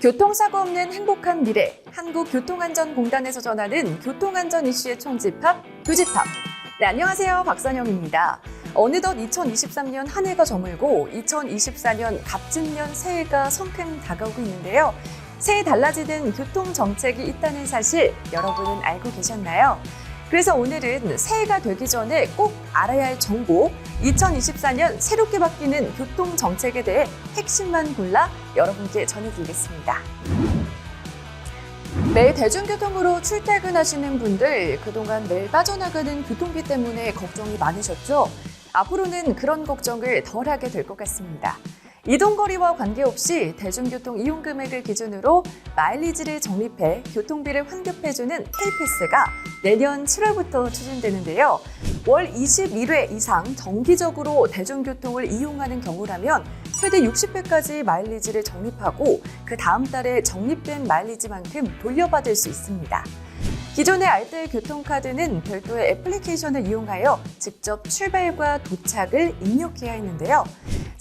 교통사고 없는 행복한 미래. 한국교통안전공단에서 전하는 교통안전 이슈의 총집합 교집합. 네 안녕하세요. 박선영입니다. 어느덧 2023년 한 해가 저물고 2024년 갑진년 새해가 성큼 다가오고 있는데요. 새해 달라지는 교통정책이 있다는 사실 여러분은 알고 계셨나요? 그래서 오늘은 새해가 되기 전에 꼭 알아야 할 정보, 2024년 새롭게 바뀌는 교통 정책에 대해 핵심만 골라 여러분께 전해드리겠습니다. 매일 대중교통으로 출퇴근하시는 분들 그동안 매일 빠져나가는 교통비 때문에 걱정이 많으셨죠? 앞으로는 그런 걱정을 덜 하게 될 것 같습니다. 이동거리와 관계없이 대중교통 이용 금액을 기준으로 마일리지를 적립해 교통비를 환급해주는 K패스가 내년 7월부터 추진되는데요. 월 21회 이상 정기적으로 대중교통을 이용하는 경우라면 최대 60회까지 마일리지를 적립하고 그 다음 달에 적립된 마일리지만큼 돌려받을 수 있습니다. 기존의 알뜰 교통카드는 별도의 애플리케이션을 이용하여 직접 출발과 도착을 입력해야 했는데요.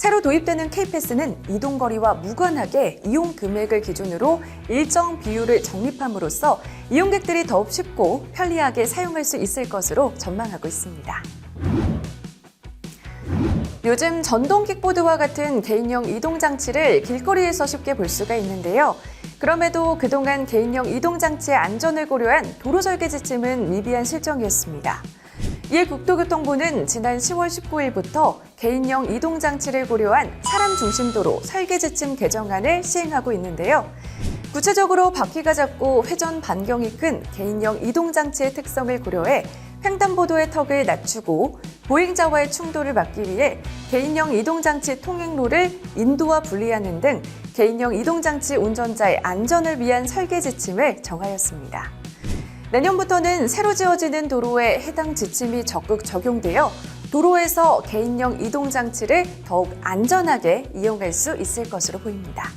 새로 도입되는 K패스는 이동거리와 무관하게 이용 금액을 기준으로 일정 비율을 적립함으로써 이용객들이 더욱 쉽고 편리하게 사용할 수 있을 것으로 전망하고 있습니다. 요즘 전동 킥보드와 같은 개인용 이동장치를 길거리에서 쉽게 볼 수가 있는데요. 그럼에도 그동안 개인용 이동장치의 안전을 고려한 도로 설계 지침은 미비한 실정이었습니다. 이에 국토교통부는 지난 10월 19일부터 개인용 이동장치를 고려한 사람 중심도로 설계 지침 개정안을 시행하고 있는데요. 구체적으로 바퀴가 작고 회전 반경이 큰 개인용 이동장치의 특성을 고려해 횡단보도의 턱을 낮추고 보행자와의 충돌을 막기 위해 개인용 이동장치 통행로를 인도와 분리하는 등 개인용 이동장치 운전자의 안전을 위한 설계 지침을 정하였습니다. 내년부터는 새로 지어지는 도로에 해당 지침이 적극 적용되어 도로에서 개인용 이동 장치를 더욱 안전하게 이용할 수 있을 것으로 보입니다.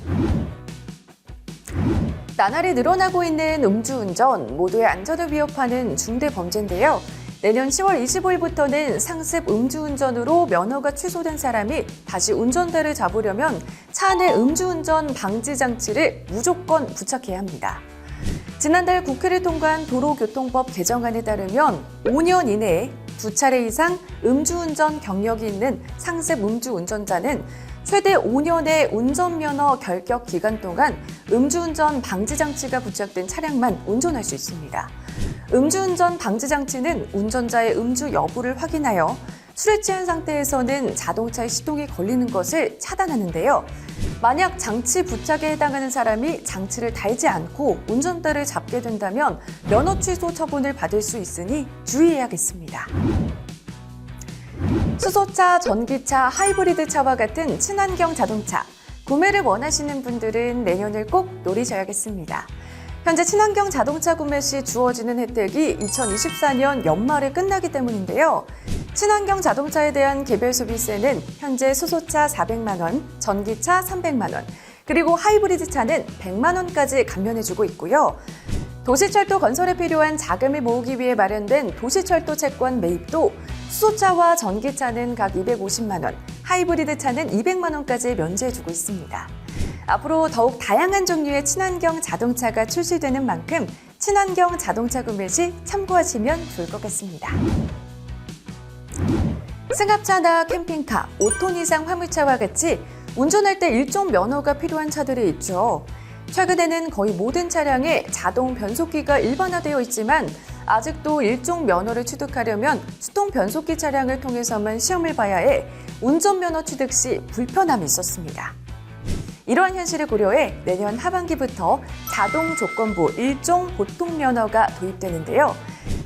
나날이 늘어나고 있는 음주운전, 모두의 안전을 위협하는 중대 범죄인데요. 내년 10월 25일부터는 상습 음주운전으로 면허가 취소된 사람이 다시 운전대를 잡으려면 차 안에 음주운전 방지 장치를 무조건 부착해야 합니다. 지난달 국회를 통과한 도로교통법 개정안에 따르면 5년 이내에 두 차례 이상 음주운전 경력이 있는 상습 음주운전자는 최대 5년의 운전면허 결격 기간 동안 음주운전 방지 장치가 부착된 차량만 운전할 수 있습니다. 음주운전 방지 장치는 운전자의 음주 여부를 확인하여 술에 취한 상태에서는 자동차의 시동이 걸리는 것을 차단하는데요. 만약 장치 부착에 해당하는 사람이 장치를 달지 않고 운전대를 잡게 된다면 면허 취소 처분을 받을 수 있으니 주의해야겠습니다. 수소차, 전기차, 하이브리드 차와 같은 친환경 자동차. 구매를 원하시는 분들은 내년을 꼭 노리셔야겠습니다. 현재 친환경 자동차 구매 시 주어지는 혜택이 2024년 연말에 끝나기 때문인데요. 친환경 자동차에 대한 개별 소비세는 현재 수소차 400만 원, 전기차 300만 원, 그리고 하이브리드 차는 100만 원까지 감면해주고 있고요. 도시철도 건설에 필요한 자금을 모으기 위해 마련된 도시철도 채권 매입도 수소차와 전기차는 각 250만 원, 하이브리드 차는 200만 원까지 면제해주고 있습니다. 앞으로 더욱 다양한 종류의 친환경 자동차가 출시되는 만큼 친환경 자동차 구매 시 참고하시면 좋을 것 같습니다. 승합차나 캠핑카, 5톤 이상 화물차와 같이 운전할 때 일종 면허가 필요한 차들이 있죠. 최근에는 거의 모든 차량에 자동 변속기가 일반화되어 있지만 아직도 일종 면허를 취득하려면 수동 변속기 차량을 통해서만 시험을 봐야 해 운전면허 취득 시 불편함이 있었습니다. 이러한 현실을 고려해 내년 하반기부터 자동 조건부 일종 보통 면허가 도입되는데요.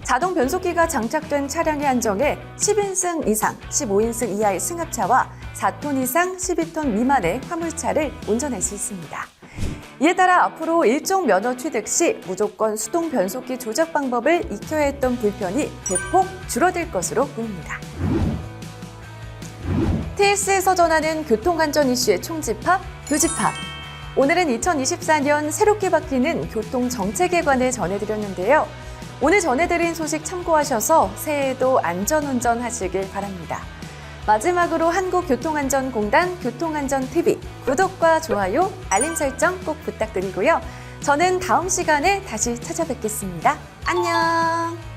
자동 변속기가 장착된 차량에 한정해 10인승 이상, 15인승 이하의 승합차와 4톤 이상, 12톤 미만의 화물차를 운전할 수 있습니다. 이에 따라 앞으로 일종 면허 취득 시 무조건 수동 변속기 조작 방법을 익혀야 했던 불편이 대폭 줄어들 것으로 보입니다. TS에서 전하는 교통안전 이슈의 총집합, 교집합. 오늘은 2024년 새롭게 바뀌는 교통정책에 관해 전해드렸는데요. 오늘 전해드린 소식 참고하셔서 새해에도 안전운전 하시길 바랍니다. 마지막으로 한국교통안전공단 교통안전TV 구독과 좋아요, 알림 설정 꼭 부탁드리고요. 저는 다음 시간에 다시 찾아뵙겠습니다. 안녕!